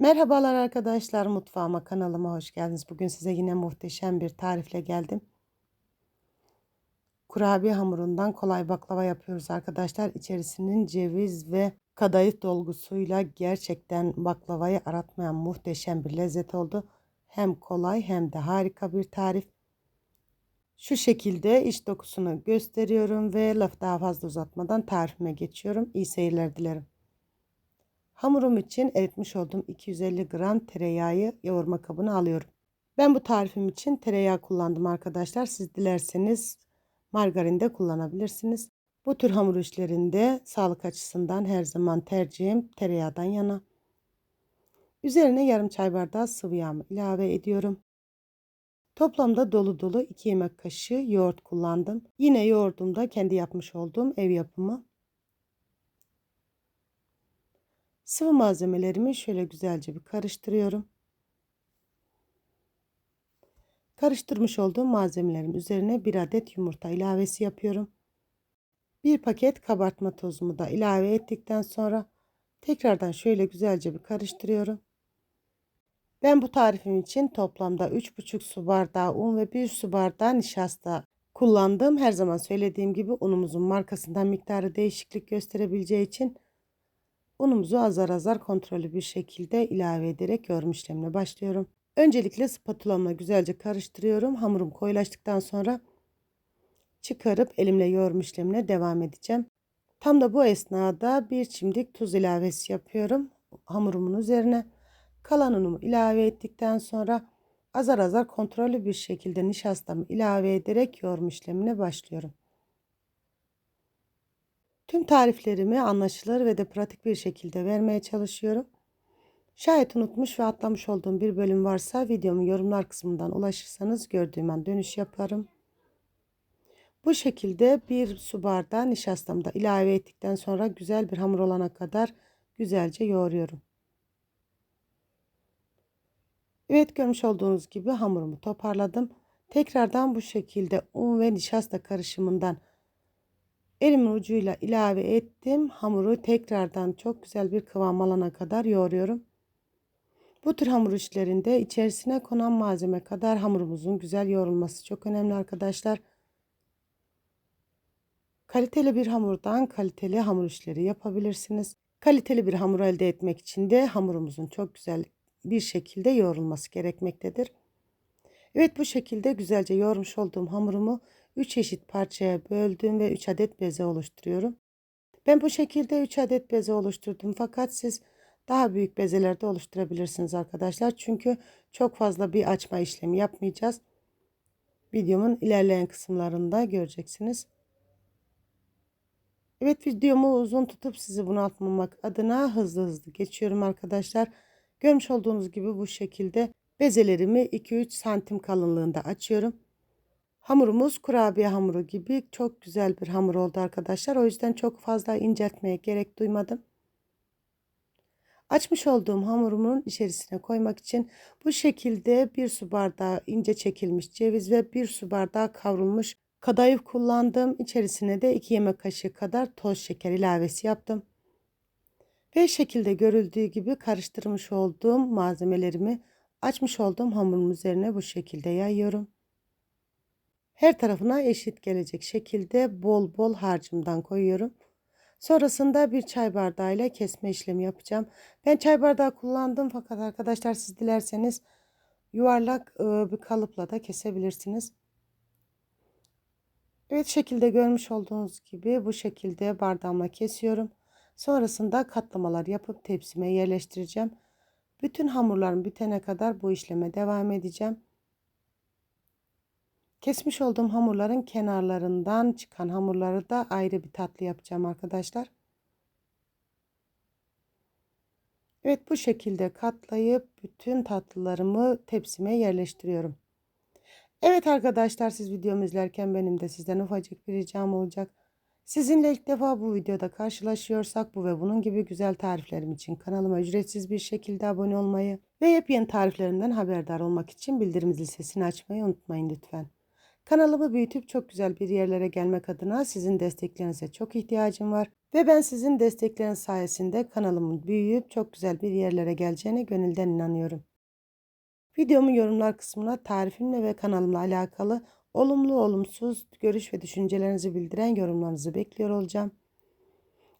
Merhabalar arkadaşlar mutfağıma kanalıma hoş geldiniz. Bugün size yine muhteşem bir tarifle geldim. Kurabiye hamurundan kolay baklava yapıyoruz arkadaşlar. İçerisinin ceviz ve kadayıf dolgusuyla gerçekten baklavayı aratmayan muhteşem bir lezzet oldu. Hem kolay hem de harika bir tarif. Şu şekilde iç dokusunu gösteriyorum ve lafı daha fazla uzatmadan tarifime geçiyorum. İyi seyirler dilerim. Hamurum için eritmiş olduğum 250 gram tereyağı yoğurma kabına alıyorum. Ben bu tarifim için tereyağı kullandım arkadaşlar. Siz dilerseniz margarin de kullanabilirsiniz. Bu tür hamur işlerinde sağlık açısından her zaman tercihim tereyağdan yana. Üzerine yarım çay bardağı sıvı yağımı ilave ediyorum. Toplamda dolu dolu 2 yemek kaşığı yoğurt kullandım. Yine yoğurdumda kendi yapmış olduğum ev yapımı Sıvı malzemelerimi şöyle güzelce bir karıştırıyorum. Karıştırmış olduğum malzemelerim üzerine bir adet yumurta ilavesi yapıyorum. Bir paket kabartma tozumu da ilave ettikten sonra tekrardan şöyle güzelce bir karıştırıyorum. Ben bu tarifim için toplamda 3,5 su bardağı un ve 1 su bardağı nişasta kullandım. Her zaman söylediğim gibi unumuzun markasından miktarı değişiklik gösterebileceği için Unumuzu azar azar kontrollü bir şekilde ilave ederek yoğurma işlemine başlıyorum. Öncelikle spatulamla güzelce karıştırıyorum. Hamurum koyulaştıktan sonra çıkarıp elimle yoğurma işlemine devam edeceğim. Tam da bu esnada bir çimdik tuz ilavesi yapıyorum hamurumun üzerine. Kalan unumu ilave ettikten sonra azar azar kontrollü bir şekilde nişastamı ilave ederek yoğurma işlemine başlıyorum. Tüm tariflerimi anlaşılır ve de pratik bir şekilde vermeye çalışıyorum. Şayet unutmuş ve atlamış olduğum bir bölüm varsa videomu yorumlar kısmından ulaşırsanız gördüğüm an dönüş yaparım. Bu şekilde bir su bardağı nişastamı da ilave ettikten sonra güzel bir hamur olana kadar güzelce yoğuruyorum. Evet görmüş olduğunuz gibi hamurumu toparladım. Tekrardan bu şekilde un ve nişasta karışımından Elimin ucuyla ilave ettim. Hamuru tekrardan çok güzel bir kıvam alana kadar yoğuruyorum. Bu tür hamur işlerinde içerisine konan malzeme kadar hamurumuzun güzel yoğrulması çok önemli arkadaşlar. Kaliteli bir hamurdan kaliteli hamur işleri yapabilirsiniz. Kaliteli bir hamur elde etmek için de hamurumuzun çok güzel bir şekilde yoğrulması gerekmektedir. Evet bu şekilde güzelce yoğurmuş olduğum hamurumu 3 eşit parçaya böldüm ve 3 adet beze oluşturuyorum. Ben bu şekilde 3 adet beze oluşturdum fakat siz daha büyük bezeler de oluşturabilirsiniz arkadaşlar. Çünkü çok fazla bir açma işlemi yapmayacağız. Videomun ilerleyen kısımlarında göreceksiniz. Evet videomu uzun tutup sizi bunaltmamak adına hızlı hızlı geçiyorum arkadaşlar. Görmüş olduğunuz gibi bu şekilde bezelerimi 2-3 santim kalınlığında açıyorum. Hamurumuz kurabiye hamuru gibi çok güzel bir hamur oldu arkadaşlar. O yüzden çok fazla inceltmeye gerek duymadım. Açmış olduğum hamurumun içerisine koymak için bu şekilde bir su bardağı ince çekilmiş ceviz ve bir su bardağı kavrulmuş kadayıf kullandım. İçerisine de 2 yemek kaşığı kadar toz şeker ilavesi yaptım. Ve şekilde görüldüğü gibi karıştırmış olduğum malzemelerimi açmış olduğum hamurun üzerine bu şekilde yayıyorum. Her tarafına eşit gelecek şekilde bol bol harcımdan koyuyorum. Sonrasında bir çay bardağı ile kesme işlemi yapacağım. Ben çay bardağı kullandım fakat arkadaşlar siz dilerseniz yuvarlak bir kalıpla da kesebilirsiniz. Evet şekilde görmüş olduğunuz gibi bu şekilde bardağıma kesiyorum. Sonrasında katlamalar yapıp tepsime yerleştireceğim. Bütün hamurlarım bitene kadar bu işleme devam edeceğim. Kesmiş olduğum hamurların kenarlarından çıkan hamurları da ayrı bir tatlı yapacağım arkadaşlar. Evet bu şekilde katlayıp bütün tatlılarımı tepsime yerleştiriyorum. Evet arkadaşlar siz videomu izlerken benim de sizden ufacık bir ricam olacak. Sizinle ilk defa bu videoda karşılaşıyorsak bu ve bunun gibi güzel tariflerim için kanalıma ücretsiz bir şekilde abone olmayı ve yepyeni tariflerimden haberdar olmak için bildirim zil sesini açmayı unutmayın lütfen. Kanalımı büyütüp çok güzel bir yerlere gelmek adına sizin desteklerinize çok ihtiyacım var. Ve ben sizin destekleriniz sayesinde kanalımın büyüyüp çok güzel bir yerlere geleceğine gönülden inanıyorum. Videomun yorumlar kısmına tarifimle ve kanalımla alakalı olumlu olumsuz görüş ve düşüncelerinizi bildiren yorumlarınızı bekliyor olacağım.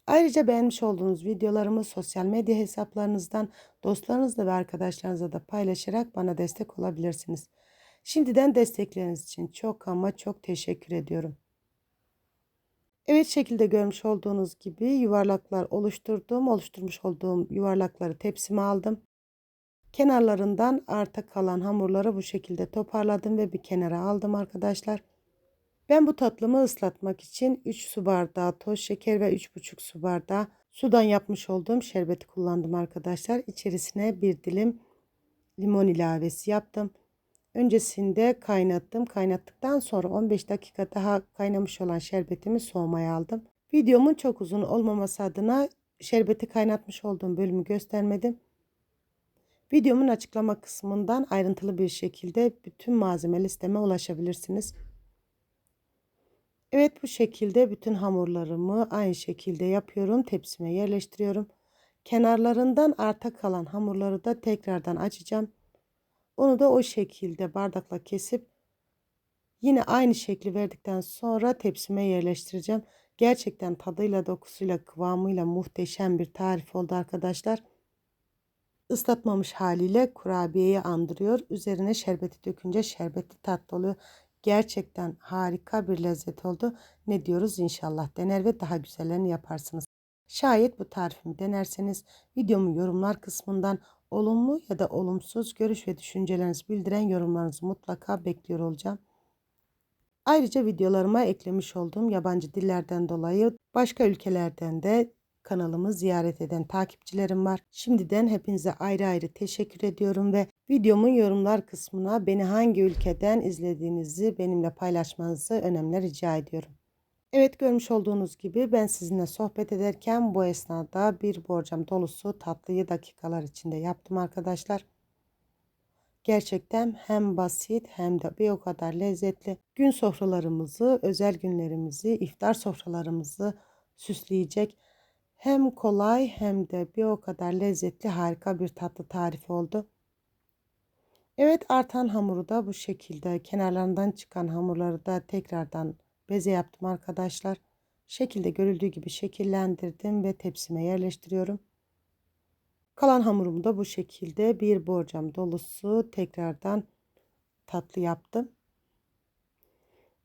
Ayrıca beğenmiş olduğunuz videolarımı sosyal medya hesaplarınızdan dostlarınızla ve arkadaşlarınızla da paylaşarak bana destek olabilirsiniz. Şimdiden destekleriniz için çok ama çok teşekkür ediyorum. Evet şekilde görmüş olduğunuz gibi yuvarlaklar oluşturdum. Oluşturmuş olduğum yuvarlakları tepsime aldım. Kenarlarından arta kalan hamurları bu şekilde toparladım ve bir kenara aldım arkadaşlar. Ben bu tatlımı ıslatmak için 3 su bardağı toz şeker ve 3,5 su bardağı sudan yapmış olduğum şerbeti kullandım arkadaşlar. İçerisine bir dilim limon ilavesi yaptım. Öncesinde kaynattım. Kaynattıktan sonra 15 dakika daha kaynamış olan şerbetimi soğumaya aldım. Videomun çok uzun olmaması adına şerbeti kaynatmış olduğum bölümü göstermedim. Videomun açıklama kısmından ayrıntılı bir şekilde bütün malzeme listeme ulaşabilirsiniz. Evet bu şekilde bütün hamurlarımı aynı şekilde yapıyorum. Tepsime yerleştiriyorum. Kenarlarından arta kalan hamurları da tekrardan açacağım. Onu da o şekilde bardakla kesip yine aynı şekli verdikten sonra tepsime yerleştireceğim. Gerçekten tadıyla, dokusuyla, kıvamıyla muhteşem bir tarif oldu arkadaşlar. Islatmamış haliyle kurabiyeyi andırıyor. Üzerine şerbeti dökünce şerbetli tatlı oluyor. Gerçekten harika bir lezzet oldu. Ne diyoruz inşallah dener ve daha güzellerini yaparsınız. Şayet bu tarifimi denerseniz videomun yorumlar kısmından olumlu ya da olumsuz görüş ve düşüncelerinizi bildiren yorumlarınızı mutlaka bekliyor olacağım. Ayrıca videolarıma eklemiş olduğum yabancı dillerden dolayı başka ülkelerden de kanalımı ziyaret eden takipçilerim var. Şimdiden hepinize ayrı ayrı teşekkür ediyorum ve videomun yorumlar kısmına beni hangi ülkeden izlediğinizi benimle paylaşmanızı önemli rica ediyorum. Evet görmüş olduğunuz gibi ben sizinle sohbet ederken bu esnada bir borcam dolusu tatlıyı dakikalar içinde yaptım arkadaşlar. Gerçekten hem basit hem de bir o kadar lezzetli. Gün sofralarımızı, özel günlerimizi, iftar sofralarımızı süsleyecek hem kolay hem de bir o kadar lezzetli harika bir tatlı tarifi oldu. Evet artan hamuru da bu şekilde kenarlarından çıkan hamurları da tekrardan beze yaptım arkadaşlar. Şekilde görüldüğü gibi şekillendirdim ve tepsime yerleştiriyorum. Kalan hamurumu da bu şekilde bir borcam dolusu tekrardan tatlı yaptım.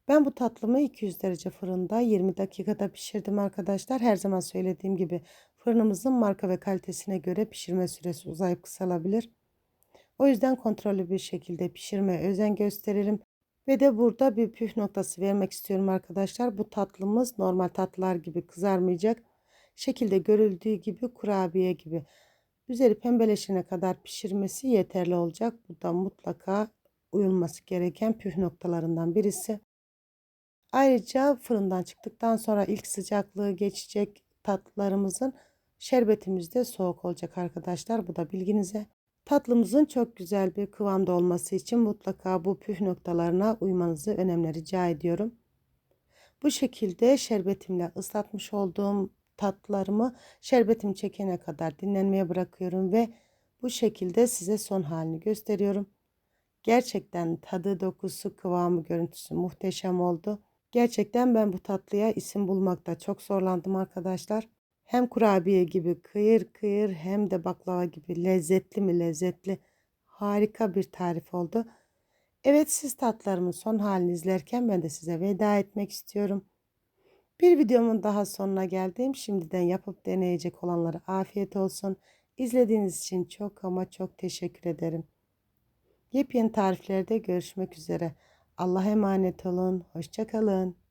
Ben bu tatlımı 200 derece fırında 20 dakikada pişirdim arkadaşlar. Her zaman söylediğim gibi fırınımızın marka ve kalitesine göre pişirme süresi uzayıp kısalabilir. O yüzden kontrollü bir şekilde pişirmeye özen gösterelim. Ve de burada bir püf noktası vermek istiyorum arkadaşlar. Bu tatlımız normal tatlılar gibi kızarmayacak. Şekilde görüldüğü gibi kurabiye gibi. Üzeri pembeleşene kadar pişirmesi yeterli olacak. Bu da mutlaka uyulması gereken püf noktalarından birisi. Ayrıca fırından çıktıktan sonra ilk sıcaklığı geçecek tatlılarımızın şerbetimiz de soğuk olacak arkadaşlar. Bu da bilginize. Tatlımızın çok güzel bir kıvamda olması için mutlaka bu püf noktalarına uymanızı önemli rica ediyorum. Bu şekilde şerbetimle ıslatmış olduğum tatlılarımı şerbetim çekene kadar dinlenmeye bırakıyorum ve bu şekilde size son halini gösteriyorum. Gerçekten tadı, dokusu, kıvamı, görüntüsü muhteşem oldu. Gerçekten ben bu tatlıya isim bulmakta çok zorlandım arkadaşlar. Hem kurabiye gibi kıyır kıyır hem de baklava gibi lezzetli mi lezzetli harika bir tarif oldu. Evet siz tatlarımın son halini izlerken ben de size veda etmek istiyorum. Bir videomun daha sonuna geldim. Şimdiden yapıp deneyecek olanlara afiyet olsun. İzlediğiniz için çok ama çok teşekkür ederim. Yepyeni tariflerde görüşmek üzere. Allah'a emanet olun. Hoşçakalın.